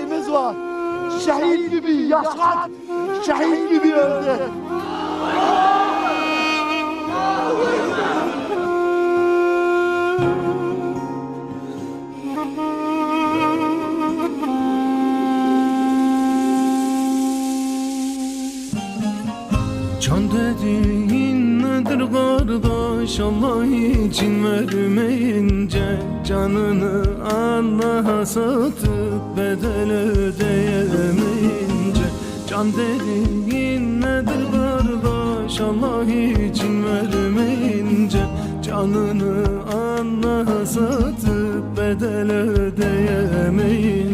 Dileğimiz var. Şehit gibi yaşat, şehit gibi öldü. Can dediğin nedir kardeş? Allah için vermeyince Canını Allah'a satıp bedel ödeyemeyince. Can dediğin nedir kardeş? Allah için vermeyince Canını Allah'a satıp bedel ödeyemeyince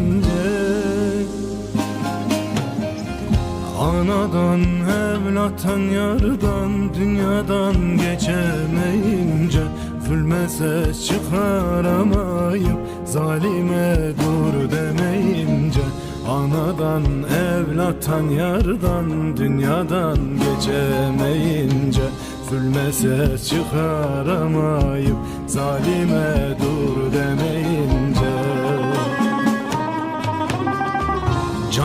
Anadan, evlattan, yardan, dünyadan geçemeyince Zulme ses çıkaramayıp, zalime dur demeyince Anadan, evlattan, yardan, dünyadan geçemeyince Zulme ses çıkaramayıp, zalime dur demeyince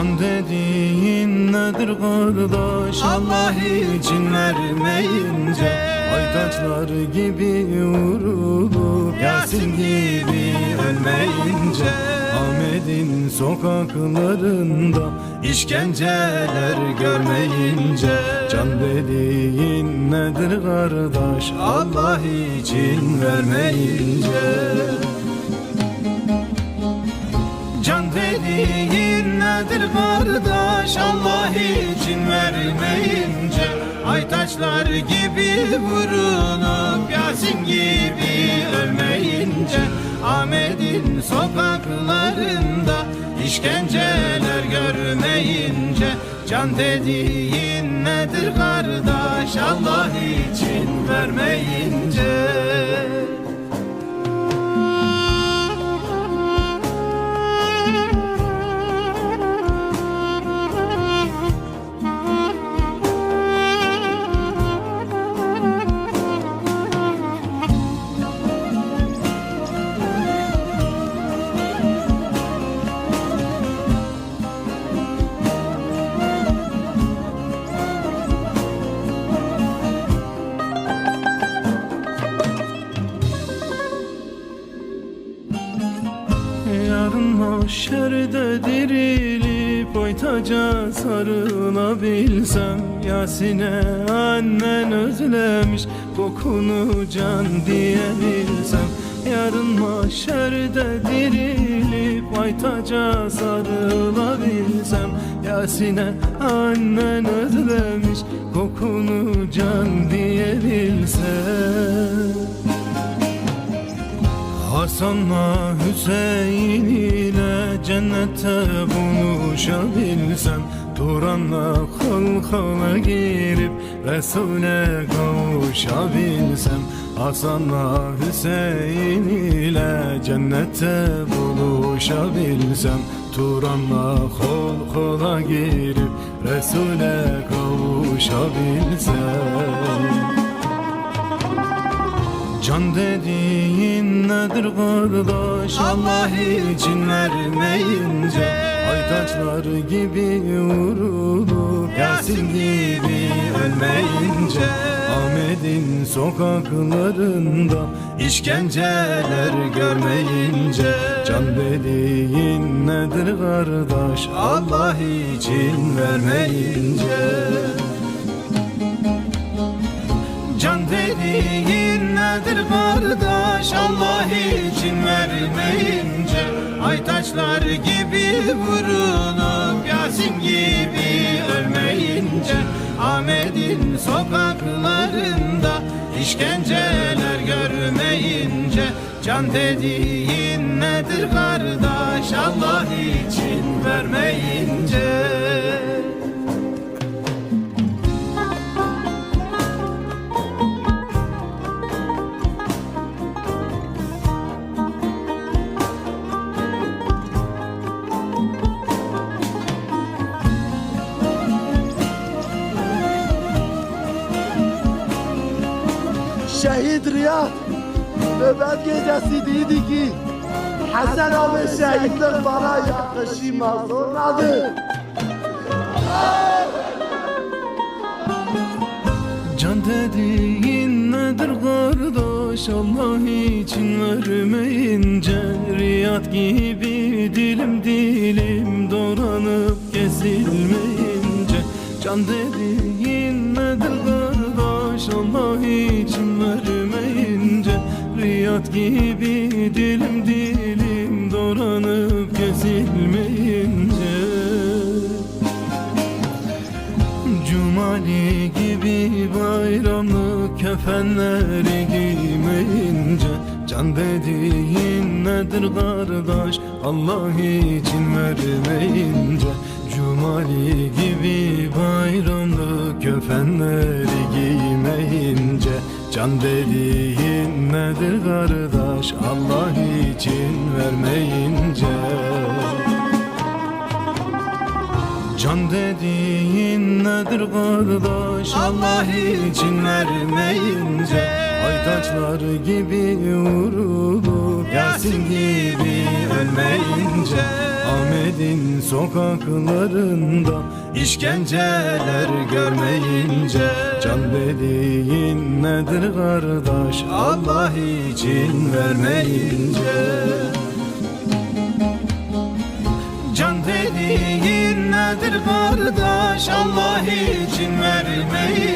Can dediğin nedir kardeş? Allah için vermeyince Aytaçlar gibi vurulup Yasin gibi ölmeyince Ahmet'in sokaklarında işkenceler görmeyince Can dediğin nedir kardeş? Allah için vermeyince Can dediğin nedir kardeş? Allah için vermeyince Aytaçlar gibi vurulup Yasin gibi ölmeyince Ahmet'in sokaklarında işkenceler görmeyince Can dediğin nedir kardeş? Allah için vermeyince oytaca sarılabilsem Yasin'e annen özlemiş kokunu can diyebilsem. Yarın mahşerde dirilip aytaca sarılabilsem Yasin'e annen özlemiş kokunu can diyebilsem Hasan'la Hüseyin ile cennette buluşabilsem Turan'la halkala girip Resul'e kavuşabilsem Hasan'la Hüseyin ile cennette buluşabilsem Turan'la kol kola girip Resul'e kavuşabilsem Can dediğin nedir kardeş? Allah için vermeyince Aytaçlar gibi vurulup Yasin gibi ölmeyince Ahmet'in sokaklarında işkenceler görmeyince Can dediğin nedir kardeş? Allah için vermeyince nedir kardeş Allah için vermeyince Aytaçlar gibi vurulup Yasin gibi ölmeyince Ahmet'in sokaklarında işkenceler görmeyince Can dediğin nedir kardeş Allah için vermeyince Şehit Riyad nöbet gecesi dedi ki Hasan abi şehitlik bana yakışmaz. Onladır. Can dediğin nedir kardeş? Allah için vermeyince Riyad gibi dilim dilim doğranıp kesilmeyince. Can dediğin Riyad gibi dilim dilim doğranıp kesilmeyince. Cumali gibi bayramlık kefenleri giymeyince Can dediğin nedir kardeş? Allah için vermeyince. Cumali gibi bayramlık kefenleri giymeyince Can dediğin nedir kardeş? Allah için vermeyince. Can dediğin nedir kardeş? Allah için vermeyince. Aytaçlar gibi vurulup Yasin gibi ölmeyince Ahmet'in sokaklarında işkenceler görmeyince Can dediğin nedir kardeş Allah için vermeyince? Can dediğin nedir kardeş Allah için vermeyince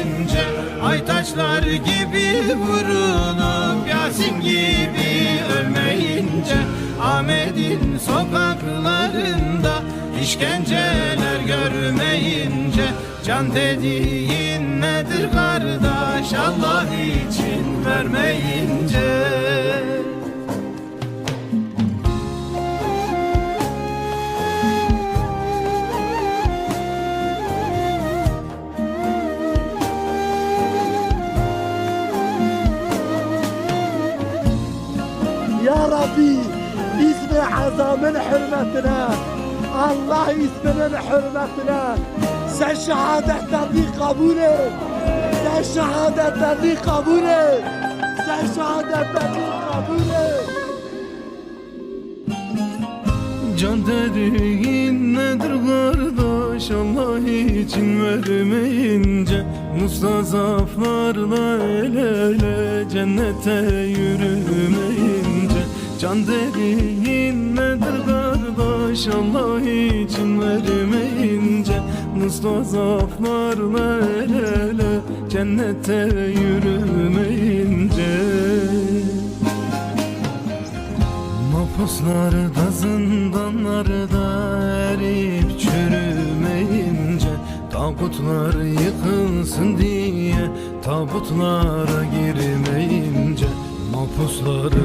Aytaçlar gibi vurulup Yasin gibi ölmeyince Ahmet'in sokaklarında işkenceler görmeyince Can dediğin nedir kardeş? Allah için vermeyince ismi azamın hürmetine Allah isminin hürmetine sen şehadetlerini kabul et. Sen şehadetlerini kabul et. Sen şehadetlerini kabul et. Can dediğin nedir kardeş? Allah için vermeyince Mustazaflarla el ele cennete yürümeyince. Can dediğin nedir kardeş Allah için vermeyince Mustazaflarla el ele cennete yürümeyince Mahpuslarda zindanlarda erip çürümeyince Tabutlar yıkılsın diye tabutlara girmeyince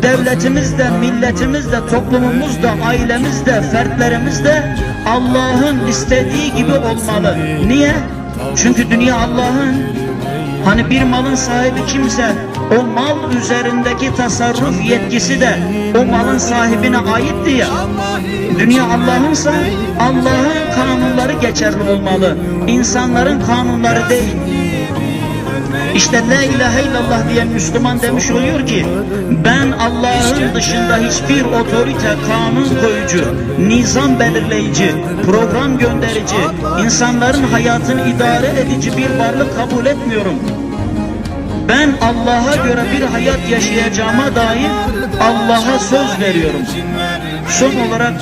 Devletimiz de, milletimiz de, toplumumuz da, ailemiz de, fertlerimiz de Allah'ın istediği gibi olmalı. Niye? Çünkü dünya Allah'ın. Hani bir malın sahibi kimse o mal üzerindeki tasarruf yetkisi de o malın sahibine aitti ya. Dünya Allah'ınsa Allah'ın kanunları geçerli olmalı. İnsanların kanunları değil. İşte la ilahe illallah diyen Müslüman demiş oluyor ki ben Allah'ın dışında hiçbir otorite, kanun koyucu, nizam belirleyici, program gönderici, insanların hayatını idare edici bir varlık kabul etmiyorum. Ben Allah'a göre bir hayat yaşayacağıma dair Allah'a söz veriyorum. Son olarak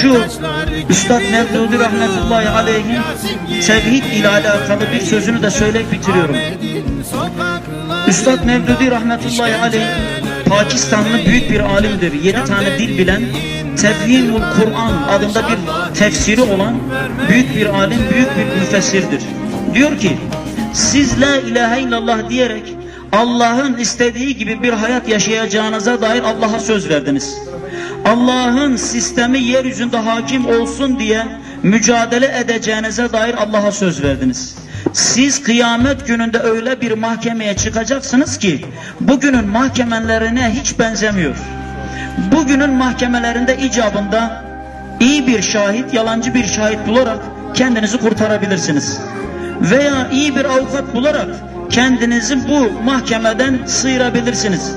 şu Üstad Mevdudi Rahmetullahi Aleyh'in tevhid ile alakalı bir sözünü de söyleyip bitiriyorum. Üstad Mevdudi Rahmetullahi Aleyh Pakistanlı büyük bir alimdir. Yedi tane dil bilen Tevhimul Kur'an adında bir tefsiri olan büyük bir alim, büyük bir müfessirdir. Diyor ki siz la ilahe illallah diyerek Allah'ın istediği gibi bir hayat yaşayacağınıza dair Allah'a söz verdiniz. Allah'ın sistemi yeryüzünde hakim olsun diye mücadele edeceğinize dair Allah'a söz verdiniz. Siz kıyamet gününde öyle bir mahkemeye çıkacaksınız ki bugünün mahkemelerine hiç benzemiyor. Bugünün mahkemelerinde icabında iyi bir şahit, yalancı bir şahit bularak kendinizi kurtarabilirsiniz. Veya iyi bir avukat bularak kendinizi bu mahkemeden sıyırabilirsiniz.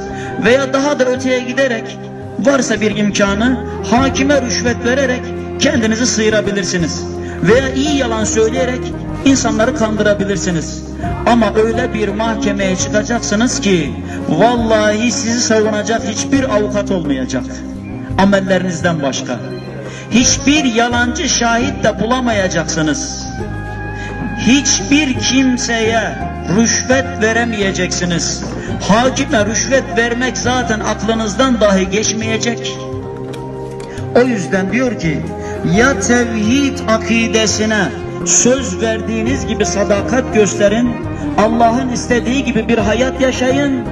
Veya daha da öteye giderek varsa bir imkanı hakime rüşvet vererek kendinizi sıyırabilirsiniz. Veya iyi yalan söyleyerek insanları kandırabilirsiniz. Ama öyle bir mahkemeye çıkacaksınız ki vallahi sizi savunacak hiçbir avukat olmayacak. Amellerinizden başka. Hiçbir yalancı şahit de bulamayacaksınız. Hiçbir kimseye rüşvet veremeyeceksiniz. Hakime rüşvet vermek zaten aklınızdan dahi geçmeyecek. O yüzden diyor ki ya tevhid akidesine söz verdiğiniz gibi sadakat gösterin. Allah'ın istediği gibi bir hayat yaşayın.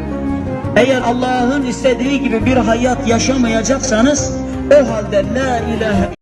Eğer Allah'ın istediği gibi bir hayat yaşamayacaksanız o halde la ilahe